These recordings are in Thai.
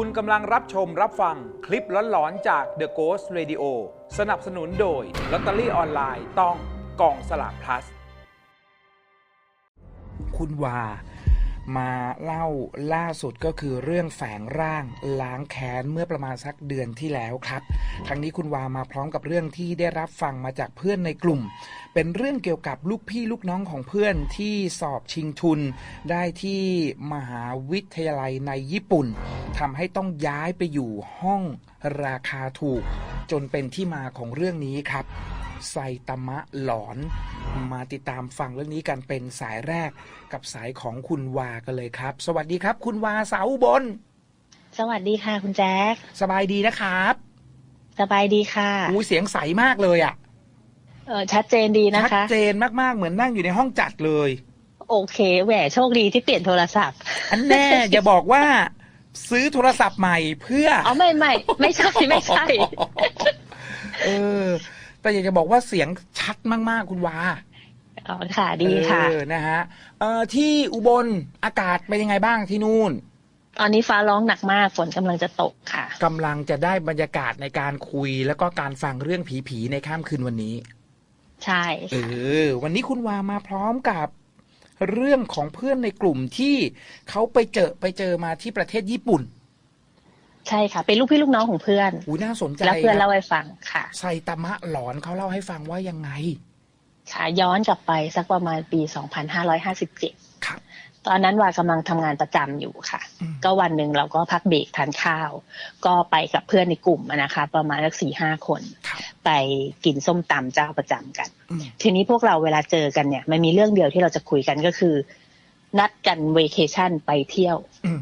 คุณกำลังรับชมรับฟังคลิปหลอนๆจาก The Ghost Radio สนับสนุนโดยลอตเตอรี่ออนไลน์ต้องกองสลาก plus คุณวา มาเล่าล่าสุดก็คือเรื่องแฝงร่าง ล้างแค้นเมื่อประมาณสักเดือนที่แล้วครับ ครั้งนี้คุณวามาพร้อมกับเรื่องที่ได้รับฟังมาจากเพื่อนในกลุ่ม เป็นเรื่องเกี่ยวกับลูกพี่ลูกน้องของเพื่อนที่สอบชิงทุน ได้ที่มหาวิทยาลัยในญี่ปุ่นทำให้ต้องย้ายไปอยู่ห้องราคาถูก จนเป็นที่มาของเรื่องนี้ครับ ไซตามะหลอน มาติดตามฟังเรื่องนี้กันเป็นสายแรกกับสายของคุณวากันเลยครับ สวัสดีครับ คุณวาสาวอุบน สวัสดีค่ะคุณแจ๊คสบายดีนะครับสบายดีค่ะอู้เสียงใสมากเลยอะ่ะเออชัดเจนดีนะชัดคะเจนมากๆเหมือนนั่งอยู่ในห้องจัดเลย โอเค แหวโชคดีที่เปลี่ยนโทรศัพท์ อันแน่ อย่าบอกว่า ซื้อโทรศัพท์ใหม่เพื่ออ๋อไม่ไม่ไม่ใช่ไม่ใช่เออ แต่อยากจะบอกว่าเสียงชัดมากๆคุณวาอ๋อค่ะดีค่ะเออนะฮะเอ่อที่อุบลอากาศเป็นยังไงบ้างที่นู่นตอนนี้ฟ้าร้องหนักมากฝนกำลังจะตกค่ะกำลังจะได้บรรยากาศในการคุย แล้วก็การฟังเรื่องผีๆในข้ามคืนวันนี้ ใช่เอค่ะอวันนี้คุณวามาพร้อมกับ เรื่องของเพื่อนในกลุ่มที่เขาไปเจอไปเจอมาที่ประเทศญี่ปุ่น ใช่ค่ะ เป็นลูกพี่ลูกน้องของเพื่อนอูน่าสนใจแล้วเพื่อนคเล่ารับให้ฟังค่ะไซตามะหลอนเขาเล่าให้ฟังว่ายังไงค่ะย้อนกลับไปสักประมาณปี 2557ครับตอนนั้นวากำลังทำงานประจำอยู่ค่ะอืมก็วันหนึ่งเราก็พักเบรกทานข้าว ก็ไปกับเพื่อนในกลุ่มอะนะคะ ประมาณสักสี่ห้าคนครับไปกินส้มตำเจ้าประจำกันอืมทีนี้พวกเราเวลาเจอกันเนี่ยมันมีเรื่องเดียวที่เราจะคุยกันก็คือ นัดกันเวเคชั่นไปเที่ยวอืม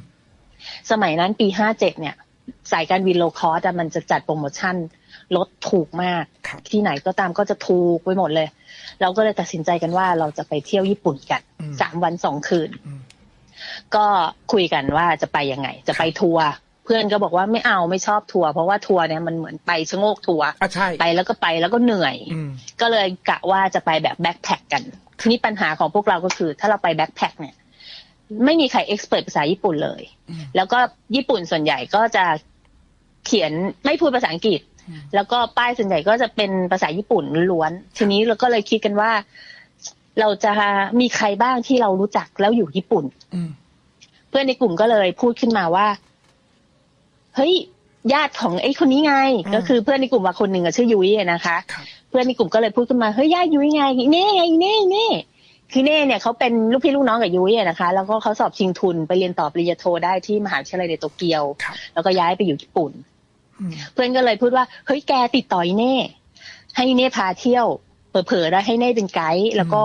สมัยนั้นปีห้าเจ็ดเนี่ย สายการบินโลคอสมันจะจัดโปรโมชั่นลดถูกมากครับที่ไหนก็ตามก็จะถูกไปหมดเลย เราก็เลยตัดสินใจกันว่าเราจะไปเที่ยวญี่ปุ่นกันอืมสามวันสองคืนอืมก็คุยกันว่าจะไปยังไง จะไปทัวร์เพื่อนก็บอกว่าไม่เอาไม่ชอบทัวร์เพราะว่าทัวร์เนี่ยมันเหมือนไปชะโงกทัวร์อะใช่ไปแล้วก็ไปแล้วก็เหนื่อยอืมก็เลยกะว่าจะไปแบบแบ็คแพคกันทีนี้ปัญหาของพวกเราก็คือ ถ้าเราไปแบ็คแพคเนี่ย ไม่มีใครเอ็กซ์เพรสภาษาญี่ปุ่นเลยอืมแล้วก็ญี่ปุ่นส่วนใหญ่ก็จะเขียนไม่พูดภาษาอังกฤษอืมแล้วก็ป้ายส่วนใหญ่ก็จะเป็นภาษาญี่ปุ่นล้วนๆทีนี้เราก็เลยคิดกันว่า เราจะมีใครบ้างที่เรารู้จักแล้วอยู่ญี่ปุ่นอืมเพื่อนในกลุ่มก็เลยพูดขึ้นมาว่า เฮ้ยญาติของไอ้คนนี้ไงอืมก็คือเพื่อนในกลุ่มว่าคนหนึ่งอะชื่อยุ้ยอะนะคะครับเพื่อนในกลุ่มก็เลยพูดขึ้นมาเฮ้ยญาติยุ้ยไงเน่ไงเน่เน่ คือเน่เนี่ยเขาเป็นลูกพี่ลูกน้องกับยุ้ยอะนะคะ แล้วก็เขาสอบชิงทุนไปเรียนต่อปริญญาโทได้ที่มหาวิทยาลัยในโตเกียวครับแล้วก็ย้ายไปอยู่ญี่ปุ่นอืมเพื่อนก็เลยพูดว่าเฮ้ยแกติดต่ออีเน่ ให้เน่พาเที่ยวเผลอๆได้ให้เน่เป็นไกด์แล้วก็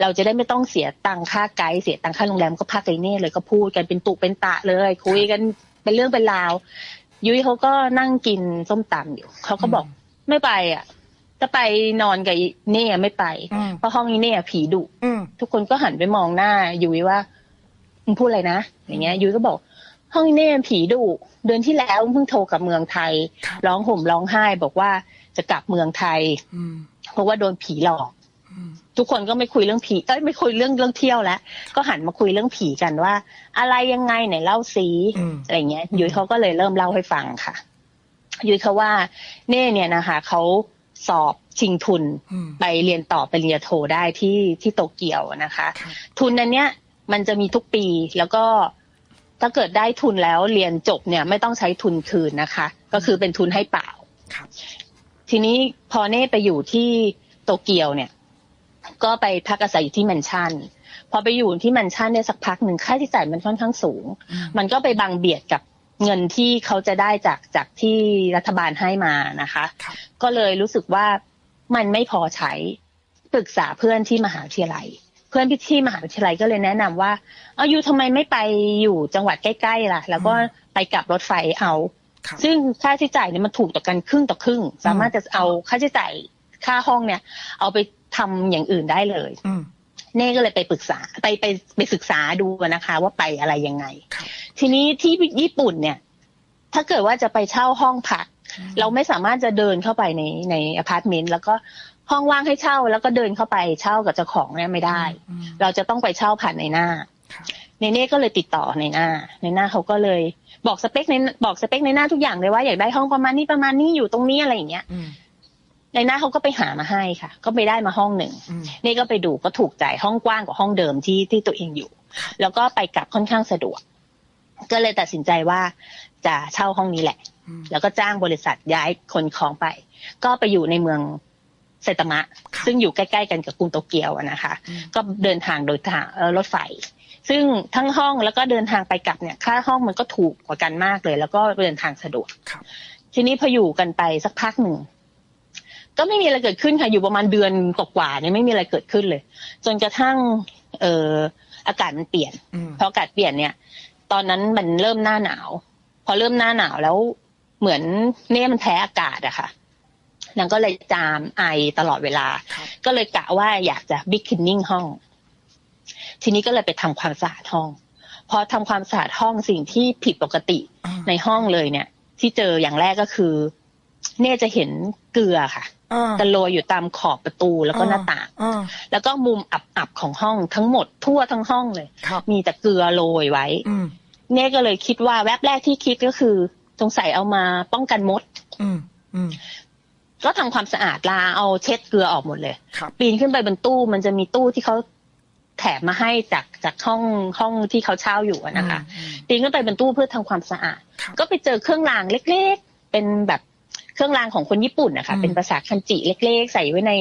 เราจะได้ไม่ต้องเสียตังค่าไกด์เสียตังค่าโรงแรมก็พักไอเน่เลยก็พูดกันเป็นตุเป็นตะเลย คุยกันเป็นเรื่องเป็นราว ยุ้ยเขาก็นั่งกินส้มตำอยู่เขาก็บอกไม่ไปอะ จะไปนอนกับอีเน่ไม่ไป อืม เพราะห้องอีเน่ผีดุ อืม ทุกคนก็หันไปมองหน้ายุ้ยว่ามึงพูดอะไรนะอย่างเงี้ยยุ้ยก็บอก ห้องนี้ผีดุเดือนที่แล้วเพิ่งโทรกับเมืองไทย ครับ ร้องห่มร้องไห้ บอกว่าจะกลับเมืองไทย อืมเพราะว่าโดนผีหลอก อืม ทุกคนก็ไม่คุยเรื่องผีเอ้ยไม่คุยเรื่องเรื่องเที่ยวแล้วก็หันมาคุยเรื่องผีกันว่า อะไรยังไงไหนเล่าซีอืม อะไรเงี้ยยุ้ยเขาก็เลยเริ่มเล่าให้ฟังค่ะ ยุ้ยเขาว่าเน่เนี่ยนะคะเขา สอบชิงทุนอืมไปเรียนต่อปริญญาโทได้ที่ที่โตเกียวนะคะครับทุนอันเนี้ยมันจะมีทุกปีแล้วก็ถ้าเกิดได้ทุนแล้วเรียนจบเนี่ยไม่ต้องใช้ทุนคืนนะคะ ก็คือเป็นทุนให้เปล่าครับทีนี้พอเน่ไปอยู่ที่โตเกียวเนี่ย ก็ไปพักอาศัยอยู่ที่แมนชั่นพอไปอยู่ที่แมนชั่นเนี่ยสักพักหนึ่งค่าใช้จ่ายมันค่อนข้างสูงอืมมันก็ไปบังเบียดกับ เงินที่เขาจะได้จากจากที่รัฐบาลให้มานะคะครับก็เลยรู้สึกว่ามันไม่พอใช้ปรึกษาเพื่อนที่มหาวิทยาลัย เพื่อนที่มหาวิทยาลัยก็เลยแนะนำว่า เอาอยู่ทำไมไม่ไปอยู่จังหวัดใกล้ๆล่ะ แล้วก็ไปกลับรถไฟเอาครับซึ่งค่าใช้จ่ายเนี่ยมันถูกต่อกันครึ่งต่อครึ่ง สามารถจะเอาค่าใช้จ่ายค่าห้องเนี่ย เอาไปทำอย่างอื่นได้เลยอืม เน่ก็เลยไปปรึกษาไปไปไปศึกษาดูนะคะ ว่าไปอะไรยังไงครับทีนี้ที่ญี่ปุ่นเนี่ย ถ้าเกิดว่าจะไปเช่าห้องพัก เราไม่สามารถจะเดินเข้าไปในในอพาร์ตเมนต์แล้วก็ห้องว่างให้เช่าแล้วก็เดินเข้าไปเช่ากับเจ้าของเนี่ยไม่ได้อืมเราจะต้องไปเช่าผ่านในหน้าครับในเน่ก็เลยติดต่อในหน้า ในหน้าเขาก็เลยบอกสเปคในบอกสเปคในหน้าทุกอย่างเลยว่าอยากได้ห้องประมาณนี้ประมาณนี้อยู่ตรงนี้อะไรอย่างเงี้ยอืม ในหน้าเขาก็ไปหามาให้ค่ะ ก็ไปได้มาห้องหนึ่งอืมนี่ก็ไปดูก็ถูกใจห้องกว้างกว่าห้องเดิมที่ที่ตัวเองอยู่ แล้วก็ไปกลับค่อนข้างสะดวก ก็เลยตัดสินใจว่าจะเช่าห้องนี้แหละอืมแล้วก็จ้างบริษัทย้ายคนของไป ก็ไปอยู่ในเมืองไซตามะครับซึ่งอยู่ใกล้ๆกันกับกรุงโตเกียวอะนะคะอืมก็เดินทางโดยทางเอ่อรถไฟ ซึ่งทั้งห้องแล้วก็เดินทางไปกลับเนี่ยค่าห้องมันก็ถูกกว่ากันมากเลย แล้วก็เดินทางสะดวกครับทีนี้พออยู่กันไปสักพักหนึ่ง ก็ไม่มีอะไรเกิดขึ้นค่ะอยู่ประมาณเดือนกว่าๆเนี่ยไม่มีอะไรเกิดขึ้นเลย จนกระทั่ง เอ่ออากาศมันเปลี่ยนอืมพออากาศเปลี่ยนเนี่ย ตอนนั้นมันเริ่มหน้าหนาว พอเริ่มหน้าหนาวแล้วเหมือนเนี่ยมันแพ้อากาศอะค่ะนางก็เลยจามไอตลอดเวลาครับก็เลยกะว่าอยากจะบิ๊กคินนิ่งห้อง ทีนี้ก็เลยไปทำความสะอาดห้อง พอทำความสะอาดห้องสิ่งที่ผิดปกติอ่าในห้องเลยเนี่ย ที่เจออย่างแรกก็คือ เนี่ยจะเห็นเกลือค่ะ อ่าตะโรยอยู่ตามขอบประตูแล้วก็หน้าต่างอ่าแล้วก็มุมอับๆของห้องทั้งหมดทั่วทั้งห้องเลยครับมีแต่เกลือโรยไว้อืมเน่ก็เลยคิดว่าแวบแรกที่คิดก็คือสงสัยเอามาป้องกันมดอืมอืมก็ทำความสะอาดลาเอาเช็ดเกลือออกหมดเลยครับปีนขึ้นไปบนตู้มันจะมีตู้ที่เขาแถมมาให้จากจากห้องห้องที่เขาเช่าอยู่อะนะคะอืมปีนขึ้นไปบนตู้เพื่อทำความสะอาดครับก็ไปเจอเครื่องรางเล็ก ๆ เป็นแบบ เครื่องรางของคนญี่ปุ่นนะคะอืมเป็นภาษาคันจิเล็ก ๆ ใส่ไว้ใน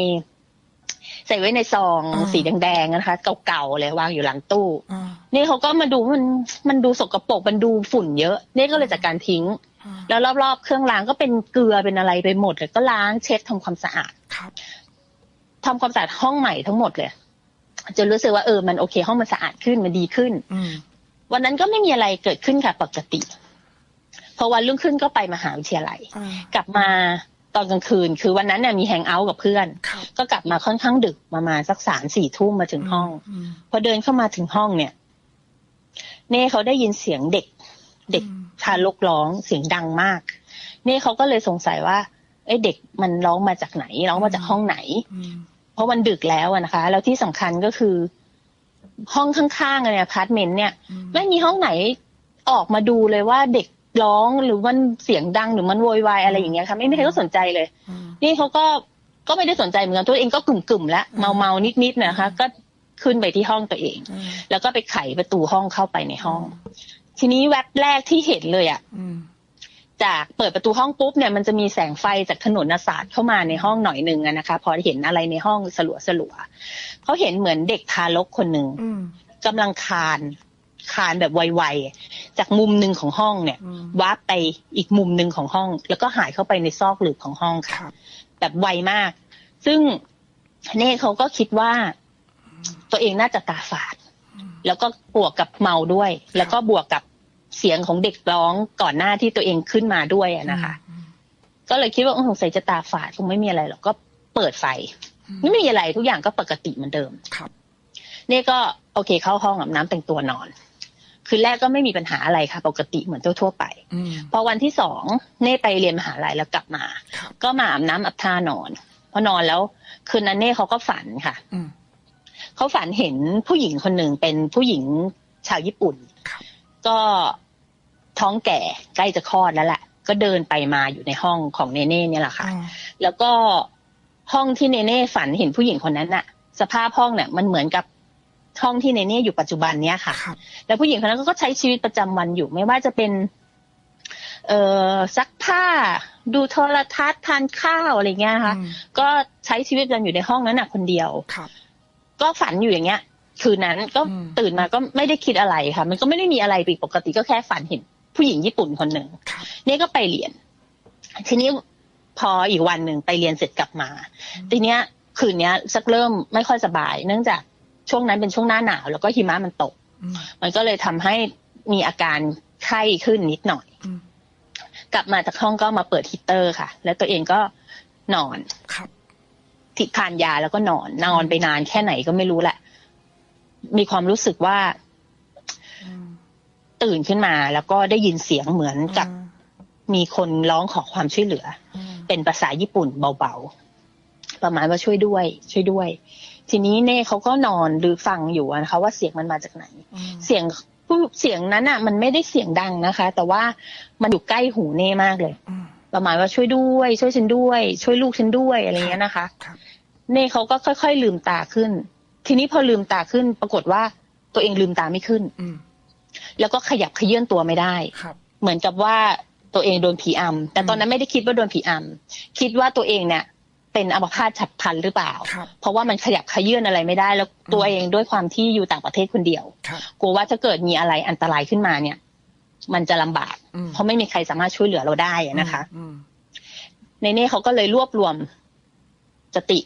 ใส่ไว้ในซองอ่าสีแดงๆนะคะ เก่าๆเลยวางอยู่หลังตู้อ่านี่เขาก็มาดูมันมันดูสกปรกมันดูฝุ่นเยอะนี่ก็เลยจัดการทิ้งอ่าแล้วรอบๆเครื่องล้างก็เป็นเกลือเป็นอะไรไปหมดเลยก็ล้างเช็ดทำความสะอาดครับทำความสะอาดห้องใหม่ทั้งหมดเลยจนรู้สึกว่าเออมันโอเค ห้องมันสะอาดขึ้นมันดีขึ้นอืมวันนั้นก็ไม่มีอะไรเกิดขึ้นค่ะปกติ พอวันรุ่งขึ้นก็ไปมหาวิทยาลัยอ่ากลับมาตอนกลางคืน คือวันนั้นเนี่ยมีแฮงเอาท์กับเพื่อนครับก็กลับมาค่อนข้างดึกประมาณสักสามสี่ทุ่มมาถึงห้องมพอเดินเข้ามาถึงห้องเนี่ย เน่เขาได้ยินเสียงเด็ก เด็กอืมทารกร้องเสียงดังมาก เน่เขาก็เลยสงสัยว่าเอ้ยเด็กมันร้องมาจากไหนร้องมาจากห้องไหนอืมเพราะวันดึกแล้วอะนะคะ แล้วที่สำคัญก็คือ ห้องข้างๆอะเนี่ยพาร์ทเมนต์เนี่ยอืมไม่มีห้องไหนออกมาดูเลยว่าเด็ก ร้องหรือมันเสียงดังหรือมันโวยวายอะไรอย่างเงี้ยค่ะไม่มีใครก็สนใจเลยอืมนี่เขาก็ก็ไม่ได้สนใจเหมือนกันตัวเองก็กลุ่มๆแล้วเมาเมาๆนิดๆนะคะ ก็ขึ้นไปที่ห้องตัวเองอืมแล้วก็ไปไขประตูห้องเข้าไปในห้อง ทีนี้แวบแรกที่เห็นเลยอะอืมจากเปิดประตูห้องปุ๊บเนี่ยมันจะมีแสงไฟจากถนนศาสตร์เข้ามาในห้องหน่อยหนึ่งอะนะคะ พอเห็นอะไรในห้องสลัวสลัวๆเขาเห็นเหมือนเด็กทารกคนหนึ่งอืมกำลังคาน คานแบบไวๆจากมุมหนึ่งของห้องเนี่ยอืมวาร์ปไปอีกมุมหนึ่งของห้อง แล้วก็หายเข้าไปในซอกหลืบของห้องคค่ะรับแบบไวมาก ซึ่งเน่เขาก็คิดว่า ตัวเองน่าจะตาฝาด แล้วก็บวกกับเมาด้วย แล้วก็บวกกับเสียงของเด็กร้องก่อนหน้าที่ตัวเองขึ้นมาด้วยอะนะคะอืมก็เลยคิดว่าเออสงสัยจะตาฝาดคงไม่มีอะไรหรอกก็เปิดไฟไม่มีอะไรทุกอย่างก็ปกติเหมือนเดิมครับนี่ก็โอเคเข้าห้องอาบน้ำแต่งตัวนอน คืนแรกก็ไม่มีปัญหาอะไรค่ะ ปกติเหมือนทั่วๆไปอืมพอวันที่สองเน่ไปเรียนมหาลัยแล้วกลับมาครับก็มาอาบน้ำอาบท่านอน พอนอนแล้วคืนนั้นเน่เขาก็ฝันค่ะอืมเขาฝันเห็นผู้หญิงคนหนึ่งเป็นผู้หญิงชาวญี่ปุ่นครับก็ท้องแก่ใกล้จะคลอดแล้วแหละ ก็เดินไปมาอยู่ในห้องของเนเน่เนี่ยแหละค่ะอ่าแล้วก็ห้องที่เนเน่ฝันเห็นผู้หญิงคนนั้นน่ะ สภาพห้องเนี่ยมันเหมือนกับ ห้องที่เนเน่อยู่ปัจจุบันเนี้ยค่ะครับแล้วผู้หญิงคนนั้นก็ใช้ชีวิตประจำวันอยู่ไม่ว่าจะเป็น เอ่อซักผ้า ดูโทรทัศน์ทานข้าวอะไรเงี้ยนะคะอืมก็ใช้ชีวิตประจำอยู่ในห้องนั้นน่ะ คนเดียวครับ ก็ฝันอยู่อย่างเงี้ย คืนนั้นก็อืมตื่นมาก็ไม่ได้คิดอะไรค่ะ มันก็ไม่ได้มีอะไรผิดปกติก็แค่ฝันเห็น ผู้หญิงญี่ปุ่นคนหนึ่งครับนี่ก็ไปเรียน ทีนี้พออีกวันหนึ่งไปเรียนเสร็จกลับมา ทีเนี้ย คืนเนี้ยสักเริ่มไม่ค่อยสบาย เนื่องจาก ช่วงนั้นเป็นช่วงหน้าหนาว แล้วก็หิมะมันตกอืมมันก็เลยทำให้มีอาการไข้ขึ้นนิดหน่อยอืมกลับมาจากห้องก็มาเปิดฮีตเตอร์ค่ะ แล้วตัวเองก็นอนครับทิทานยาแล้วก็นอน นอนไปนานแค่ไหนก็ไม่รู้แหละ มีความรู้สึกว่าอืมตื่นขึ้นมา แล้วก็ได้ยินเสียงเหมือนกับ มีคนร้องขอความช่วยเหลืออืมเป็นภาษาญี่ปุ่นเบาๆประมาณว่าช่วยด้วย ช่วยด้วย ทีนี้เน่เขาก็นอนหรือฟังอยู่อะนะคะว่าเสียงมันมาจากไหนอืมเสียงผู้เสียงนั้นอะ มันไม่ได้เสียงดังนะคะ แต่ว่ามันอยู่ใกล้หูเน่มากเลยอืมประมาณว่าช่วยด้วย ช่วยฉันด้วย ช่วยลูกฉันด้วยอะไรเงี้ยนะคะครับเน่เขาก็ค่อยๆลืมตาขึ้น ทีนี้พอลืมตาขึ้น ปรากฏว่าตัวเองลืมตาไม่ขึ้นอืมแล้วก็ขยับขยื่นตัวไม่ได้ครับเหมือนกับว่าตัวเองโดนผีอำแต่ตอนนั้นไม่ได้คิดว่าโดนผีอำคิดว่าตัวเองเนี่ย เป็นอัมพาตฉับพลันหรือเปล่าครับเพราะว่ามันขยับขยื่นอะไรไม่ได้ แล้วตัวเองด้วยความที่อยู่ต่างประเทศคนเดียวครับกลัวว่าถ้าเกิดมีอะไรอันตรายขึ้นมาเนี่ย มันจะลำบากอืมเพราะไม่มีใครสามารถช่วยเหลือเราได้อะนะคะอืมในเน่เขาก็เลยรวบรวมสติ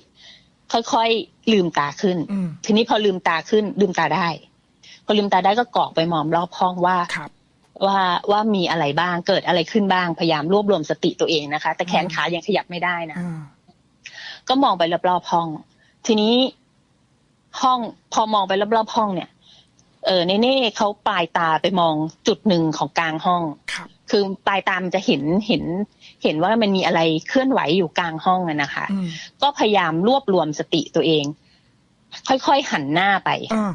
ค่อยๆลืมตาขึ้นอืมทีนี้พอลืมตาขึ้น ลืมตาได้ พอลืมตาได้ก็กรอกไปหมอมรอบห้องว่าครับว่าว่ามีอะไรบ้างเกิดอะไรขึ้นบ้างพยายามรวบรวมสติตัวเองนะคะ แต่แขนขายังขยับไม่ได้นะอืม ก็มองไปรอบๆห้อง ทีนี้ห้องพอมองไปรอบๆห้องเนี่ย เออเน่เน่เขาปลายตาไปมองจุดหนึ่งของกลางห้องครับคือปลายตามันจะเห็นเห็น เห็นว่ามันมีอะไรเคลื่อนไหวอยู่กลางห้องอะนะคะอืมก็พยายามรวบรวมสติตัวเอง ค่อยๆหันหน้าไปอ่า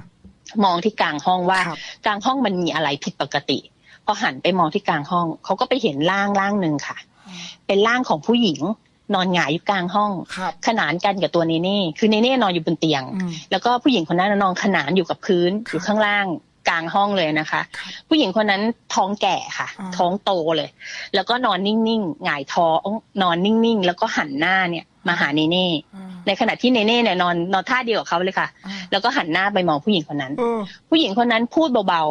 มองที่กลางห้องว่าครับกลางห้องมันมีอะไรผิดปกติพอหันไปมองที่กลางห้องเขาก็ไปเห็นร่างร่างหนึ่งค่ะ เป็นร่างของผู้หญิง นอนหงายอยู่กลางห้องครับขนานกันกับตัวเนเน่คือเนเน่นอนอยู่บนเตียงอืมแล้วก็ผู้หญิงคนนั้นนอนขนานอยู่กับพื้นครับอยู่ข้างล่างกลางห้องเลยนะคะครับผู้หญิงคนนั้นท้องแก่ค่ะอ่าท้องโตเลย แล้วก็นอนนิ่งๆหงายท้องนอนนิ่งๆ แล้วก็หันหน้าเนี่ยมาหาเนเน่อ่าในขณะที่เนเน่เนี่ยนอนนอนท่าเดียวกับเขาเลยค่ะอ่าแล้วก็หันหน้าไปมองผู้หญิงคนนั้นเออผู้หญิงคนนั้นพูดเบา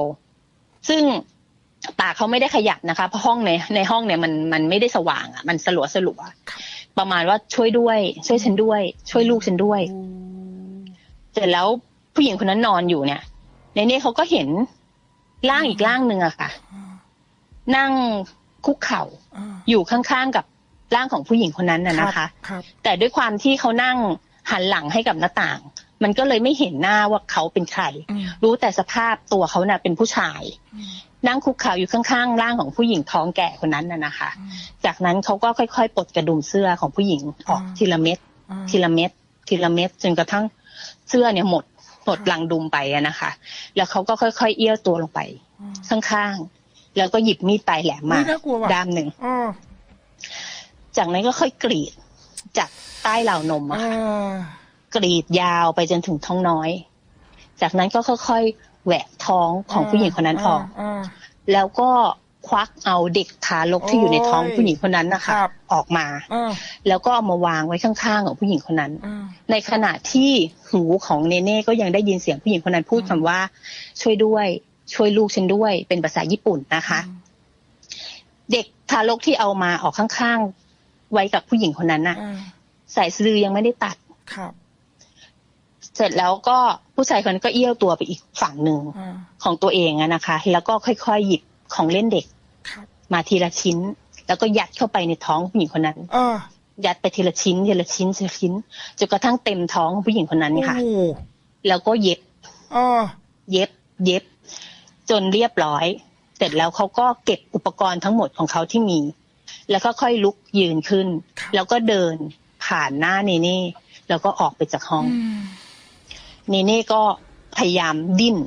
ๆ ซึ่งปากเขาไม่ได้ขยับนะคะ เพราะห้องในในห้องเนี่ยมันมันไม่ได้สว่างอะ มันสลัวสลัวๆ ประมาณว่าช่วยด้วย ช่วยฉันด้วย ช่วยลูกฉันด้วยเสร็จแล้วผู้หญิงคนนั้นนอนอยู่เนี่ย ในนี้เขาก็เห็นร่างอีกร่างหนึ่งอะค่ะ นั่งคุกเข่าอ่าอยู่ข้างๆกับร่างของผู้หญิงคนนั้นน่ะนะคะครับแต่ด้วยความที่เขานั่งหันหลังให้กับหน้าต่าง มันก็เลยไม่เห็นหน้าว่าเขาเป็นใครอืมรู้แต่สภาพตัวเขาน่ะเป็นผู้ชายอืม นั่งคุกเข่าอยู่ข้างๆร่างของผู้หญิงท้องแก่คนนั้นน่ะนะคะอืมจากนั้นเขาก็ค่อยๆปลดกระดุมเสื้อของผู้หญิงออกอ่าทีละเม็ดอ่าทีละเม็ดทีละเม็ดจนกระทั่งเสื้อเนี่ยหมดหมดลังดุมไปอะนะคะ แล้วเขาก็ค่อยๆเอี้ยวตัวลงไป ข้างๆ แล้วก็หยิบมีดปลายแหลมมาอุ๊ยน่ากลัวว่ะด้ามหนึ่งอ่าจากนั้นก็ค่อยกรีดจากใต้เหล่านมอะอ่ค่ะากรีดยาวไปจนถึงท้องน้อย จากนั้นก็ค่อยๆ แหวกท้องของผู้หญิงคนนั้นออกาแล้วก็ควักเอาเด็กทารกที่อยู่ในท้องโอ้ยผู้หญิงคนนั้นนะคะครับออกมาอ่าแล้วก็เอามาวางไว้ข้างๆของผู้หญิงคนนั้นอ่าในขณะที่หูของเนเน่ก็ยังได้ยินเสียงผู้หญิงคนนั้นพูดอืมคำว่า ช่วยด้วย ช่วยลูกฉันด้วย เป็นภาษาญี่ปุ่นนะคะ เด็กทารกที่เอามาออกข้างๆไว้กับผู้หญิงคนนั้นน่ะอ่าสายสะดือยังไม่ได้ตัดครับเสร็จแล้วก็ผู้ชายคนนั้นก็เอี้ยวตัวไปอีกฝั่งหนึ่งอ่าของตัวเองอะนะคะ แล้วก็ค่อยๆหยิบของเล่นเด็กครับมาทีละชิ้น แล้วก็ยัดเข้าไปในท้องผู้หญิงคนนั้นอ่ายัดไปทีละชิ้นทีละชิ้นทีละชิ้นจนกระทั่งเต็มท้องของผู้หญิงคนนั้นค่ะโอ้โหแล้วก็เย็บอ่าเย็บ เย็บ จนเรียบร้อย เสร็จแล้วเขาก็เก็บอุปกรณ์ทั้งหมดของเขาที่มี แล้วก็ค่อยลุกยืนขึ้น แล้วก็เดินผ่านหน้าเนเน่แล้วก็ออกไปจากห้องอืม เนเน่ก็พยายามดิ้น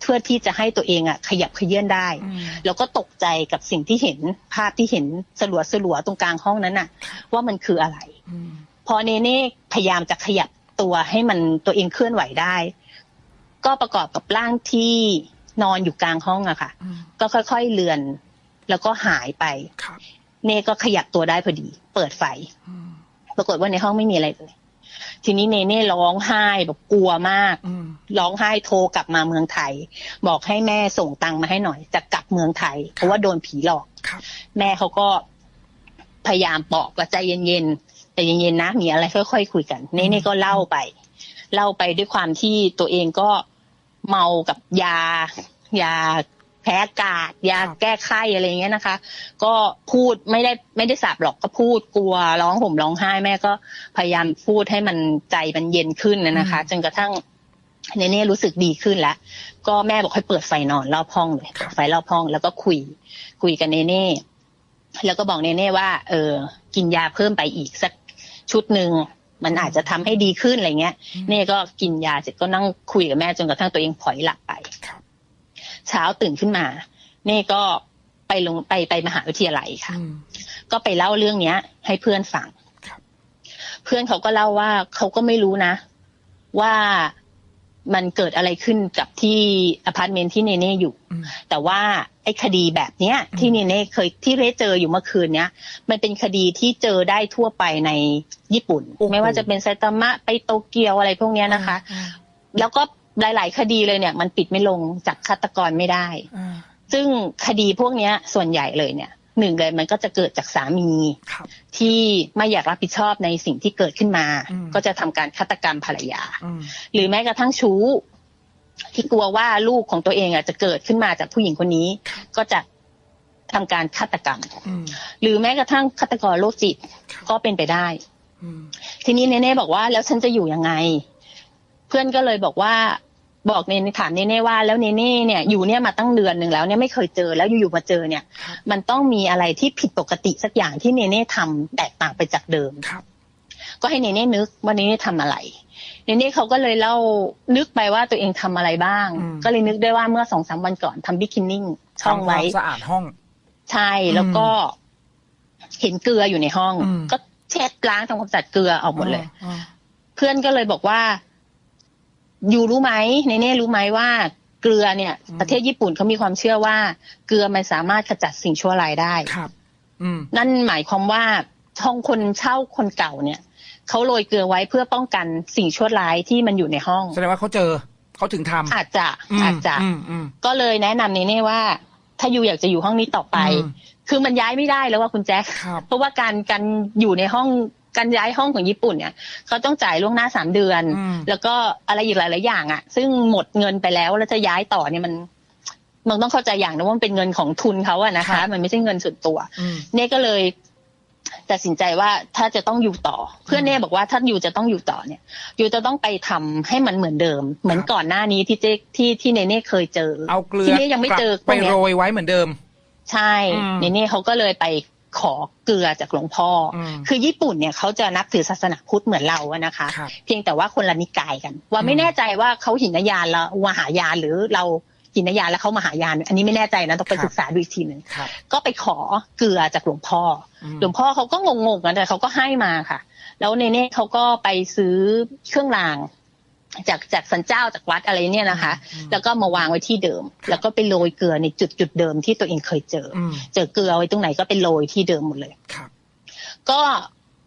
เพื่อที่จะให้ตัวเองอะขยับเขยื่อนได้อืมแล้วก็ตกใจกับสิ่งที่เห็นภาพที่เห็นสลัวสลัวๆตรงกลางห้องนั้นน่ะว่ามันคืออะไรอืมพอเนเน่พยายามจะขยับตัวให้มันตัวเองเคลื่อนไหวได้ ก็ประกอบกับร่างที่นอนอยู่กลางห้องอะค่ะอืมก็ค่อยๆเลือน แล้วก็หายไปครับเน่ก็ขยับตัวได้พอดี เปิดไฟอืมปรากฏว่าในห้องไม่มีอะไรเลย ทีนี้เนเน่ร้องไห้แบบกลัวมากอืมร้องไห้โทรกลับมาเมืองไทย บอกให้แม่ส่งตังค์มาให้หน่อย จะกลับเมืองไทย เพราะว่าโดนผีหลอกครับแม่เขาก็พยายามบอกว่าใจเย็นๆ แต่เย็นๆนะ มีอะไรค่อยๆคุยกัน เน่ๆก็เล่าไป เล่าไปด้วยความที่ตัวเองก็เมากับยายา แพ้อากาศยาครับแก้ไข้อะไรอย่างเงี้ยนะคะ ก็พูดไม่ได้ไม่ได้สาบหรอกก็พูดกลัวร้องห่มร้องไห้แม่ก็พยายามพูดให้มันใจมันเย็นขึ้นนะนะคะ จนกระทั่งเนเน่รู้สึกดีขึ้นแล้ว ก็แม่บอกให้เปิดไฟนอนรอบห้องเลยเปิดไฟรอบห้องแล้วก็คุย คุยกับเนเน่แล้วก็บอกเนเน่ว่า เออ กินยาเพิ่มไปอีกสักชุดหนึ่งมันอาจจะทำให้ดีขึ้นอะไรเงี้ย เน่ก็กินยาเสร็จก็นั่งคุยกับแม่จนกระทั่งตัวเองผลอยหลับไปครับ เช้าตื่นขึ้นมา เน่ก็ไปลงไปไปมหาวิทยาลัยค่ะอืมก็ไปเล่าเรื่องเนี้ย ให้เพื่อนฟังครับเพื่อนเขาก็เล่าว่าเขาก็ไม่รู้นะ ว่ามันเกิดอะไรขึ้นกับที่อพาร์ตเมนต์ที่เนเน่อยู่อืมแต่ว่าไอ้คดีแบบเนี้ย ที่เนเน่เคยที่เรเจออยู่เมื่อคืนเนี้ย มันเป็นคดีที่เจอได้ทั่วไปในญี่ปุ่นโอ้โหไม่ว่าจะเป็นไซตามะไปโตเกียวอะไรพวกเนี้ยนะคะอ่าแล้วก็ หลาย ๆ คดีเลยเนี่ย มันปิดไม่ลงจากฆาตกรไม่ได้อ่าซึ่งคดีพวกเนี้ยส่วนใหญ่เลยเนี่ยหนึ่งเลยมันก็จะเกิดจากสามีครับที่ไม่อยากรับผิดชอบในสิ่งที่เกิดขึ้นมาอืมก็จะทำการฆาตกรรมภรรยาอืมหรือแม้กระทั่งชู้ ที่กลัวว่าลูกของตัวเองอะจะเกิดขึ้นมาจากผู้หญิงคนนี้ ก็จะทำการฆาตกรรมอืมหรือแม้กระทั่งฆาตกรโรคจิตครับก็เป็นไปได้อืมทีนี้เนเน่บอกว่าแล้วฉันจะอยู่ยังไงเพื่อนก็เลยบอกว่าบอกเนเน่ถามเนเน่ว่าแล้วเนเน่เนี่ยอยู่เนี่ยมาตั้งเดือนหนึ่งแล้วเนี่ยไม่เคยเจอแล้วอยู่ๆมาเจอเนี่ยครับมันต้องมีอะไรที่ผิดปกติสักอย่างที่เนเน่ทำแตกต่างไปจากเดิมครับก็ให้เนเน่นึกว่าเนเน่ทำอะไรเนเน่เขาก็เลยเล่านึกไปว่าตัวเองทำอะไรบ้างอืมก็เลยนึกได้ว่าเมื่อสองสามวันก่อนทำบิ๊กคินนิ่งช่องทำคไว้วามสะอาดห้อง ใช่แล้วก็ เห็นเกลืออยู่ในห้องอืมก็เช็ดล้างทำความสะอาดเกลือออกหมดเลยอ่าเพื่อนก็เลยบอกว่า อยู่รู้ไหมเนเน่รู้ไหมว่าเกลือเนี่ย ประเทศญี่ปุ่นเขามีความเชื่อว่า เกลือมันสามารถขจัดสิ่งชั่วร้ายได้ครับอืมนั่นหมายความว่าห้องคนเช่าคนเก่าเนี่ยเขาโรยเกลือไว้เพื่อป้องกันสิ่งชั่วร้ายที่มันอยู่ในห้องแสดงว่าเขาเจอเขาถึงทำอาจจะมอาจจะอืมอืมก็เลยแนะนำเนเน่ว่า ถ้าอยู่อยากจะอยู่ห้องนี้ต่อไปอืมคือมันย้ายไม่ได้แล้วว่าคุณแจ๊คครับเพราะว่าการการอยู่ในห้อง การย้ายห้องของญี่ปุ่นเนี่ยเขาต้องจ่ายล่วงหน้าสามเดือนอืมแล้วก็อะไรอีกหลายๆอย่างอะ ซึ่งหมดเงินไปแล้วแล้วจะย้ายต่อเนี่ยมันมันต้องเข้าใจอย่างนะว่ามันเป็นเงินของทุนเขาอะนะคะ มันไม่ใช่เงินส่วนตัวอืมเน่ก็เลยตัดสินใจว่าถ้าจะต้องอยู่ต่อ เพื่อนเน่บอกว่าถ้าอยู่จะต้องอยู่ต่อเนี่ย อยู่จะต้องไปทำให้มันเหมือนเดิม เหมือนก่อนหน้านี้ที่เจที่ที่เนเน่เคยเจอเอาเกลือที่เน่ยังไม่เจอกลับไปพวกเนี้ยโรยไว้เหมือนเดิม ใช่อืมเนเน่เขาก็เลยไป ขอเกลือจากหลวงพ่ออมคือญี่ปุ่นเนี่ยเขาจะนับถือศาสนาพุทธเหมือนเราอะนะคะครับเพียงแต่ว่าคนละนิกายกัน ว่าไม่อืมแน่ใจว่าเขาหินยานแล้วมหายานหรือเราหินยานแล้วเขามหายาน อันนี้ไม่แน่ใจนะต้องไปศึกษาดูอีกทีหนึ่งครับก็ไปขอเกลือจากหลวงพ่ออมหลวงพ่อเขาก็งงๆกันแต่เขาก็ให้มาค่ะ แล้วเนเน่เขาก็ไปซื้อเครื่องราง จากจากสันเจ้าจากวัดอะไรเนี่ยนะคะ แล้วก็มาวางไว้ที่เดิม แล้วก็ไปโรยเกลือในจุดจุดๆเดิมที่ตัวเองเคยเจอออืมเจอเกลือไว้ตรงไหนก็ไปโรยที่เดิมหมดเลยครับ ก็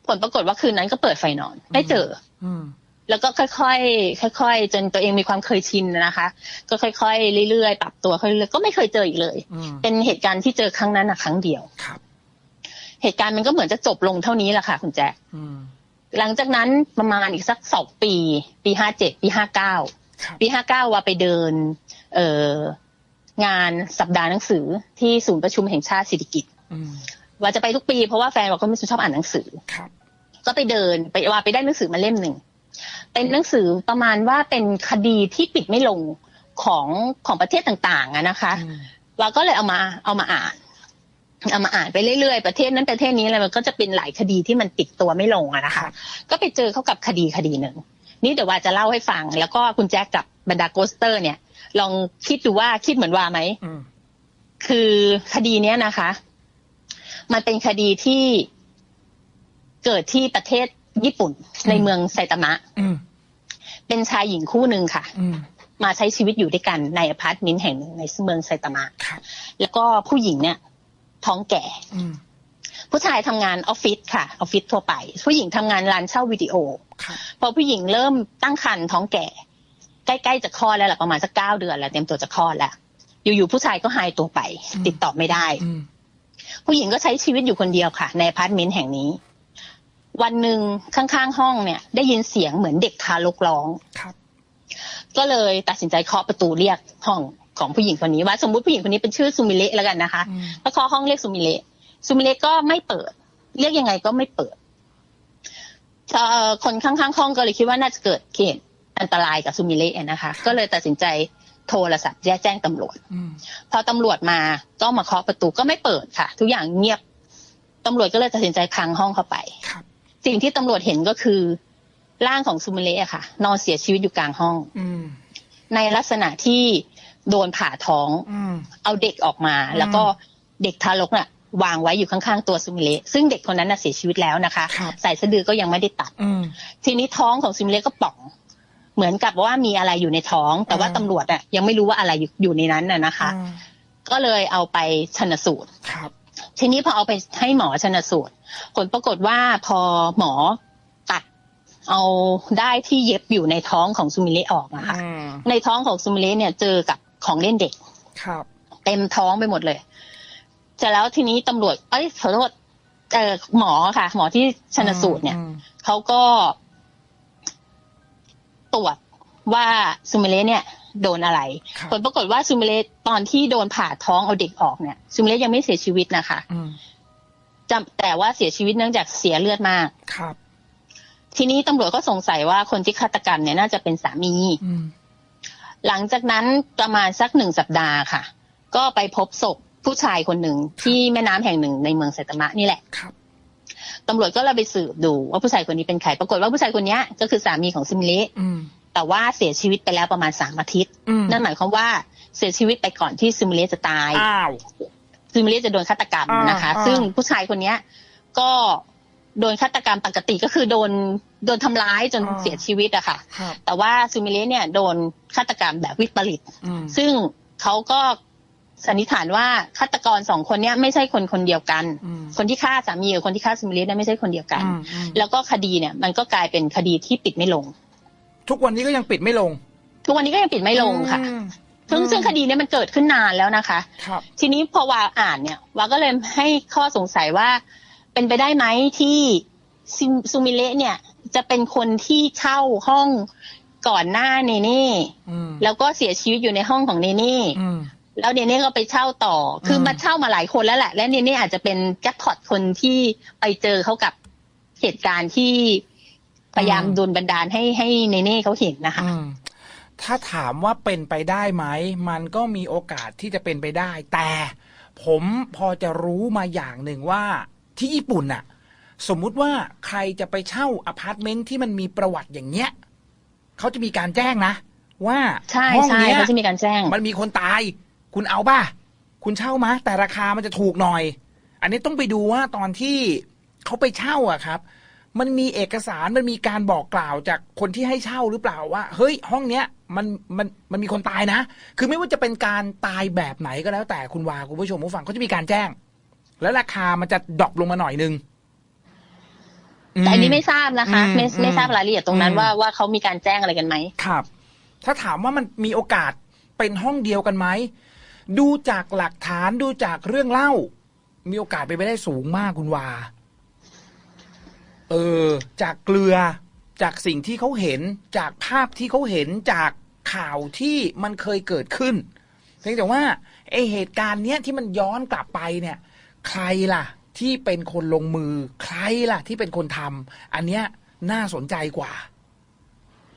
ผลปรากฏว่าคืนนั้นก็เปิดไฟนอน ไม่เจอ อืมแล้วก็ค่อยๆ ค่อยๆ จนตัวเองมีความเคยชินนะคะ ก็ค่อยๆ เรื่อยๆ ปรับตัวค่อยๆ ก็ไม่เคยเจออีกเลยอืมเป็นเหตุการณ์ที่เจอครั้งนั้นนะครั้งเดียว ครับ เหตุการณ์มันก็เหมือนจะจบลงเท่านี้แหละค่ะ คุณแจ๊คอืม หลังจากนั้นประมาณอีกสักสองปี ปีห้าเจ็ดปีห้าเก้าครับปีห้าเก้าว่าไปเดิน เอ่องานสัปดาห์หนังสือที่ศูนย์ประชุมแห่งชาติสิริกิติ์อืมว่าจะไปทุกปีเพราะว่าแฟนเราก็ไม่ชอบอ่านหนังสือครับก็ไปเดินไปว่าไปได้หนังสือมาเล่มหนึ่งเป็นหนังสือประมาณว่าเป็นคดีที่ปิดไม่ลงของของประเทศต่างๆอะนะคะอืมเราก็เลยเอามาเอามาอ่าน เอามาอ่านไปเรื่อยๆประเทศนั้นประเทศนี้อะไรมันก็จะเป็นหลายคดีที่มันปิดตัวไม่ลงอะนะคะ ก็ไปเจอเขากับคดีคดีหนึ่งนี่เดี๋ยวว่าจะเล่าให้ฟัง แล้วก็คุณแจ็คกับบรรดาโกสเตอร์เนี่ย ลองคิดดูว่าคิดเหมือนว่าไหมอืมคือคดีเนี้ยนะคะ มันเป็นคดีที่เกิดที่ประเทศญี่ปุ่นในเมืองไซตามะอืมเป็นชายหญิงคู่หนึ่งค่ะอืมมาใช้ชีวิตอยู่ด้วยกันในอพาร์ตเมนต์แห่งหนึ่งในเมืองไซตามะครับแล้วก็ผู้หญิงเนี่ย ท้องแก่อืมผู้ชายทำงานออฟฟิศค่ะออฟฟิศทั่วไป ผู้หญิงทำงานร้านเช่าวิดีโอครับพอผู้หญิงเริ่มตั้งครรภ์ท้องแก่ ใกล้ๆจะคลอดแล้วแหละประมาณสักเก้าเดือนแล้วเตรียมตัวจะคลอดแล้วอยู่ๆผู้ชายก็หายตัวไปอืมติดต่อไม่ได้อืมผู้หญิงก็ใช้ชีวิตอยู่คนเดียวค่ะ ในอพาร์ตเมนต์แห่งนี้ วันหนึ่งข้างๆห้องเนี่ย ได้ยินเสียงเหมือนเด็กทารกร้องครับก็เลยตัดสินใจเคาะประตูเรียกห้อง ของผู้หญิงคนนี้ว่าสมมุติผู้หญิงคนนี้เป็นชื่อซูมิเละแล้วกันนะคะอืมก็เคาะห้องเรียกซูมิเละซูมิเละก็ไม่เปิด เรียกยังไงก็ไม่เปิดเอ่อคนข้างๆห้องก็เลยคิดว่าน่าจะเกิดเหตุอันตรายกับซูมิเละนะคะ ก็เลยตัดสินใจโทรศัพท์แจ้งตำรวจอืมพอตำรวจมาก็มาเคาะประตูก็ไม่เปิดค่ะ ทุกอย่างเงียบตำรวจก็เลยตัดสินใจพังห้องเข้าไปครับสิ่งที่ตำรวจเห็นก็คือร่างของซูมิเละอะค่ะ นอนเสียชีวิตอยู่กลางห้องอืมในลักษณะที่ โดนผ่าท้องอืมเอาเด็กออกมาอืมแล้วก็เด็กทารกน่ะ วางไว้อยู่ข้างๆตัวซูมิเละซึ่งเด็กคนนั้นน่ะเสียชีวิตแล้วนะคะครับใส่สะดือก็ยังไม่ได้ตัดอืมทีนี้ท้องของซูมิเละก็ป่องเหมือนกับว่ามีอะไรอยู่ในท้อง แต่ว่าอ่าตำรวจอะยังไม่รู้ว่าอะไรอยู่อยู่ในนั้นน่ะนะคะอืมก็เลยเอาไปชนสูตรครับทีนี้พอเอาไปให้หมอชนสูตร ผลปรากฏว่าพอหมอตัดเอาได้ที่เย็บอยู่ในท้องของซูมิเละออกอะค่ะอืมในท้องของซูมิเละเนี่ยเจอกับ ของเล่นเด็ก ครับ เต็มท้องไปหมดเลยเสร็จแล้วทีนี้ตำรวจเอ้ยขอโทษเออหมอค่ะ หมอที่ชนสูตรเนี่ยอืมเขาก็ตรวจว่าซูมิเละเนี่ย โดนอะไรครับผลปรากฏว่าซูมิเละตอนที่โดนผ่าท้องเอาเด็กออกเนี่ยซูมิเละยังไม่เสียชีวิตนะคะอืมจำแต่ว่าเสียชีวิตเนื่องจากเสียเลือดมากครับ ทีนี้ตำรวจก็สงสัยว่าคนที่ฆาตกรรมเนี่ยน่าจะเป็นสามีอืม หลังจากนั้นประมาณสักหนึ่งสัปดาห์ค่ะ ก็ไปพบศพผู้ชายคนหนึ่งที่แม่น้ำแห่งหนึ่งในเมืองไซตามะนี่แหละครับตำรวจก็เลยไปสืบดูว่าผู้ชายคนนี้เป็นใคร ปรากฏว่าผู้ชายคนเนี้ยก็คือสามีของซิมิเละอืมแต่ว่าเสียชีวิตไปแล้วประมาณสามอาทิตย์อืมนั่นหมายความว่าเสียชีวิตไปก่อนที่ซิมิเละจะตายอ้าวซิมิเละจะโดนฆาตกรรมอ่านนะคะอ่าซึ่งผู้ชายคนเนี้ยก็ โดนฆาตกรรมปกติก็คือโดนโดนทำร้ายจนเสียชีวิตอะค่ะครับแต่ว่าซูมิเละเนี่ยโดนฆาตกรรมแบบวิปริตอืมซึ่งเขาก็สันนิษฐานว่าฆาตกรสองคนเนี้ยไม่ใช่คนคนเดียวกันอืมคนที่ฆ่าสามีกับคนที่ฆ่าซูมิเละเนี่ยไม่ใช่คนเดียวกันอืมอืมแล้วก็คดีเนี่ยมันก็กลายเป็นคดีที่ปิดไม่ลง ทุกวันนี้ก็ยังปิดไม่ลง ทุกวันนี้ก็ยังปิดไม่ลงค่ะอืมซึ่งซึ่งคดีเนี้มันเกิดขึ้นนานแล้วนะคะครับทีนี้พอวาอ่านเนี่ย วาก็เลยให้ข้อสงสัยว่า เป็นไปได้ไหมที่ซิมซูมิเละเนี่ย จะเป็นคนที่เช่าห้องก่อนหน้าเนเน่อืมแล้วก็เสียชีวิตอยู่ในห้องของเนเน่อืมแล้วเนเน่ก็ไปเช่าต่อ คืออมมาเช่ามาหลายคนแล้วแหละ และเนเน่อาจจะเป็นแจ็คพอตคนที่ไปเจอเขากับเหตุการณ์ที่พยายามโดนบันดาลให้ให้เนเน่เขาเห็นนะคะอืมถ้าถามว่าเป็นไปได้ไหม มันก็มีโอกาสที่จะเป็นไปได้ แต่ผมพอจะรู้มาอย่างหนึ่งว่า ที่ญี่ปุ่นน่ะ สมมุติว่าใครจะไปเช่าอพาร์ตเมนต์ที่มันมีประวัติอย่างเงี้ยเขาจะมีการแจ้งนะ ว่าใช่ห้องใช่เนี้ยเขาจะมีการแจ้ง มันมีคนตาย คุณเอาป่ะ คุณเช่ามาแต่ราคามันจะถูกหน่อย อันนี้ต้องไปดูว่าตอนที่เขาไปเช่าอะครับ มันมีเอกสารมันมีการบอกกล่าวจากคนที่ให้เช่าหรือเปล่าว่า เฮ้ย ห้องเนี้ยมันมันมันมีคนตายนะ คือไม่ว่าจะเป็นการตายแบบไหนก็แล้วแต่คุณวาคุณผู้ชมผู้ฟังเขาจะมีการแจ้ง แล้วราคามันจะดรอปลงมาหน่อยนึงแต่อันนี้ไม่ทราบนะคะอืมไม่ไม่อืมทราบรายละเอียดตรงนั้นอืมว่าว่าเขามีการแจ้งอะไรกันไหมครับ ถ้าถามว่ามันมีโอกาสเป็นห้องเดียวกันไหมดูจากหลักฐานดูจากเรื่องเล่า มีโอกาสเป็นไปได้สูงมากคุณวา เออ จากเกลือ จากสิ่งที่เขาเห็น จากภาพที่เขาเห็นจากข่าวที่มันเคยเกิดขึ้นเพียงแต่ว่าไอเหตุการณ์เนี้ยที่มันย้อนกลับไปเนี่ย ใครล่ะ ที่เป็นคนลงมือ ใครล่ะ ที่เป็นคนทำอันเนี้ยน่าสนใจกว่า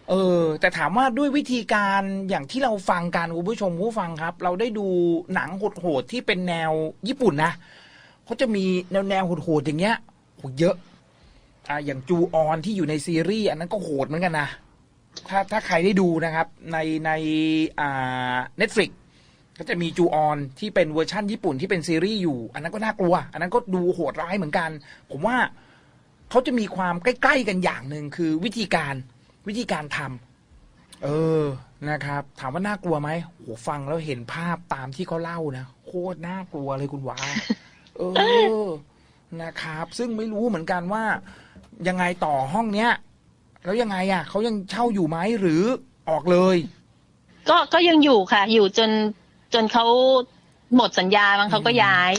เออ แต่ถามว่าด้วยวิธีการอย่างที่เราฟังกันคุณผู้ชมผู้ฟังครับ เราได้ดูหนังโหดๆที่เป็นแนวญี่ปุ่นนะเขาจะมีแนวแนวโหดๆอย่างเงี้ยโหเยอะอ่าอย่างจูออนที่อยู่ในซีรีส์อันนั้นก็โหดเหมือนกันนะถ้าถ้าใครได้ดูนะครับ ในในอ่า Netflix ก็ จะมีจูออนที่เป็นเวอร์ชั่นญี่ปุ่นที่เป็นซีรีส์อยู่ อันนั้นก็น่ากลัว อันนั้นก็ดูโหดร้ายเหมือนกัน ผมว่าเขาจะมีความใกล้ ๆ กันอย่างหนึ่งคือวิธีการวิธีการทำเออนะครับ ถามว่าน่ากลัวไหมโหฟังแล้วเห็นภาพตามที่เขาเล่านะโคตรน่ากลัวเลยคุณวาเออนะครับ ซึ่งไม่รู้เหมือนกันว่า ยังไงต่อห้องเนี้ยแล้วยังไงอะเขายังเช่าอยู่ไหมหรือออกเลย ก็ก็ยังอยู่ค่ะ อยู่จน จนเขาหมดสัญญาบางเขาก็ย้าย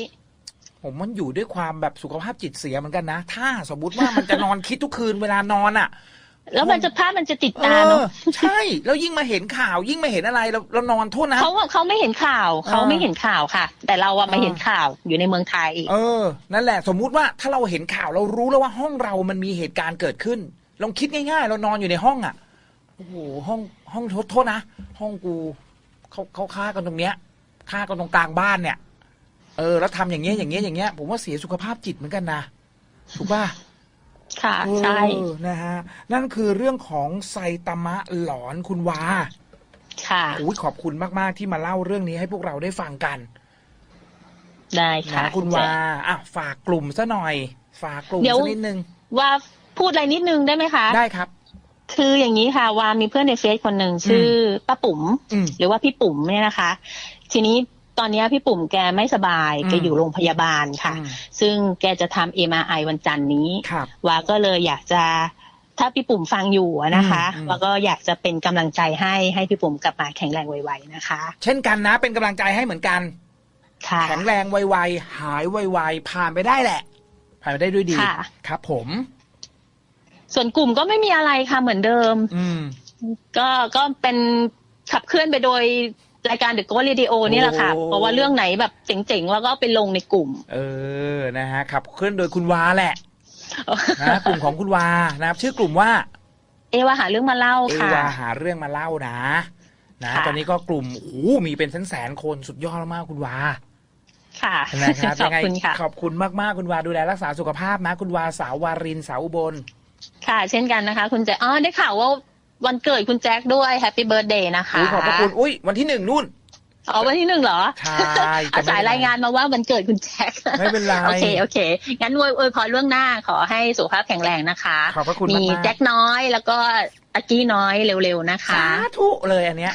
ผมมันอยู่ด้วยความแบบสุขภาพจิตเสียเหมือนกันนะ ถ้าสมมุติว่ามันจะนอนคิดทุกคืนเวลานอนอะ แล้วมันจะภาพมันจะติดเอตาอเนาะใช่ แล้วยิ่งมาเห็นข่าว ยิ่งมาเห็นอะไรเราเรานอนโทษนะเขาเขาไม่เห็นข่าวเขาอ่าไม่เห็นข่าวค่ะ แต่เราอะมาอ่าเห็นข่าวอยู่ในเมืองไทยเออ นั่นแหละ สมมุติว่าถ้าเราเห็นข่าวเรารู้แล้วว่าห้องเรามันมีเหตุการณ์เกิดขึ้นลองคิดง่าย ๆ เรานอนอยู่ในห้องอะโอ้โหห้องห้องโทษโทษนะ ห้องกู เขาเขาฆ่ากันตรงเนี้ยฆ่ากันตรงกลางบ้านเนี่ย เออ แล้วทำอย่างเงี้ยอย่างเงี้ยอย่างเงี้ยผมว่าเสียสุขภาพจิตเหมือนกันนะถูกป่ะค่ะ ใช่ เออนะฮะนั่นคือเรื่องของไซตามะหลอนคุณวาค่ะ อุ้ยขอบคุณมากๆที่มาเล่าเรื่องนี้ให้พวกเราได้ฟังกันได้ค่ะนะคุณวาอะฝากกลุ่มซะหน่อย ฝากกลุ่มเดี๋ยว สักนิดนึง ว่าพูดอะไรนิดนึงได้ไหมคะ ได้ครับ คืออย่างนี้ค่ะวามีเพื่อนในเฟซคนหนึ่งชื่อป้าปุ๋มอืมหรือว่าพี่ปุ๋มเนี่ยนะคะ ทีนี้ตอนนี้พี่ปุ๋มแกไม่สบายอืมแกอยู่โรงพยาบาลค่ะอืมซึ่งแกจะทำ MRI วันจันทร์นี้ครับวาก็เลยอยากจะถ้าพี่ปุ๋มฟังอยู่อะนะคะอืมอืมวาก็อยากจะเป็นกำลังใจให้ให้พี่ปุ๋มกลับมาแข็งแรงไวๆนะคะ เช่นกันนะเป็นกำลังใจให้เหมือนกันค่ะแข็งแรงไวๆหายไวๆผ่านไปได้แหละผ่านไปได้ด้วยดีค่ะครับผม ส่วนกลุ่มก็ไม่มีอะไรค่ะเหมือนเดิม อืมก็ก็เป็นขับเคลื่อนไปโดยรายการ The Ghost Radio นี่แหละค่ะโอ้เพราะว่าเรื่องไหนแบบเจ๋งๆแล้วก็ไปลงในกลุ่ม เออนะฮะขับเคลื่อนโดยคุณวาแหละนะกลุ่มของคุณวานะครับชื่อกลุ่มว่า เอว่าหาเรื่องมาเล่าเอค่ะวาหาเรื่องมาเล่านะนะค่ะตอนนี้ก็กลุ่มโอ้โหมีเป็นแสนแสนๆคนสุดยอดมากๆคุณวาค่ะนะครับขยัอบงไงคุณค่ะขอบคุณมากๆคุณวาดูแลรักษาสุขภาพนะ คุณวาสาววารินสาวอุบล ค่ะ เช่นกันนะคะ คุณแจ็คอ๋อได้ข่าวว่าวันเกิดคุณแจ็คด้วยแฮปปี้เบิร์ดเดย์นะคะอุ้ยขอบพระคุณอุ้ยวันที่หนึ่งนู่นอ๋อวันที่หนึ่งเหรอ ใช่อาจำไม่ได้สายรายงานมาว่าวันเกิดคุณแจ็คไม่เป็นไร โอเค โอเค งั้นอวยอวยพรล่วงหน้าขอให้สุขภาพแข็งแรงนะคะ ขอบพระคุณมีมากๆแจ็คน้อยแล้วก็อากี้น้อยเร็วๆนะคะสาธุเลยอันเนี้ย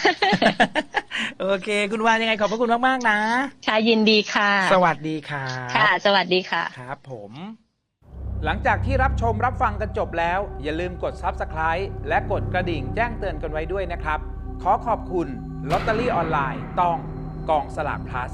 โอเค คุณวายังไงขอบพระคุณมากๆนะ ค่ะยินดีค่ะ สวัสดีครัค่ะบสวัสดีค่ะ ครับผม หลังจากที่รับชมรับฟังกันจบแล้ว อย่าลืมกด Subscribe และกดกระดิ่งแจ้งเตือนกันไว้ด้วยนะครับ ขอขอบคุณลอตเตอรี่ออนไลน์ต้องกองสลาก plus